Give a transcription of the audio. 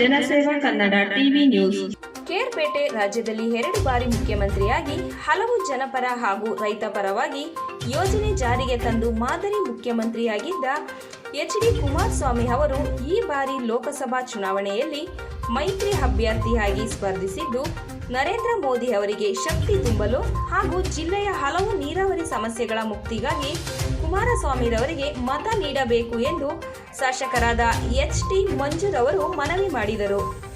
ಜನಸೇವಾ Kannada TV news. Kerpete ರಾಜ್ಯದಲ್ಲಿ ಎರಡು ಬಾರಿ ಮುಖ್ಯಮಂತ್ರಿಯಾಗಿ ಹಲವು ಜನಪರ ಹಾಗೂ ರೈತ ಪರವಾಗಿ ಯೋಜನೆ ಜಾರಿಗೆ ತಂದು ಮಾದರಿ ಮುಖ್ಯಮಂತ್ರಿಯಾಗಿದ್ದ ಎಚ್ ಡಿ ಕುಮಾರಸ್ವಾಮಿ ಅವರು ಈ ಬಾರಿ ಲೋಕಸಭಾ ಚುನಾವಣೆಯಲ್ಲಿ ಮೈತ್ರಿ ಅಭ್ಯರ್ಥಿಯಾಗಿ ಸ್ಪರ್ಧಿಸಿದ್ದು, ನರೇಂದ್ರ ಮೋದಿ ಅವರಿಗೆ ಶಕ್ತಿ ತುಂಬಲು ಹಾಗೂ ಜಿಲ್ಲೆಯ ಹಲವು ನೀರಾವರಿ ಸಮಸ್ಯೆಗಳ ಮುಕ್ತಿಗಾಗಿ ಕುಮಾರಸ್ವಾಮಿರವರಿಗೆ ಮತ ನೀಡಬೇಕು ಎಂದು ಶಾಸಕರಾದ ಎಚ್ ಟಿ ಮಂಜುರವರು ಮನವಿ ಮಾಡಿದರು.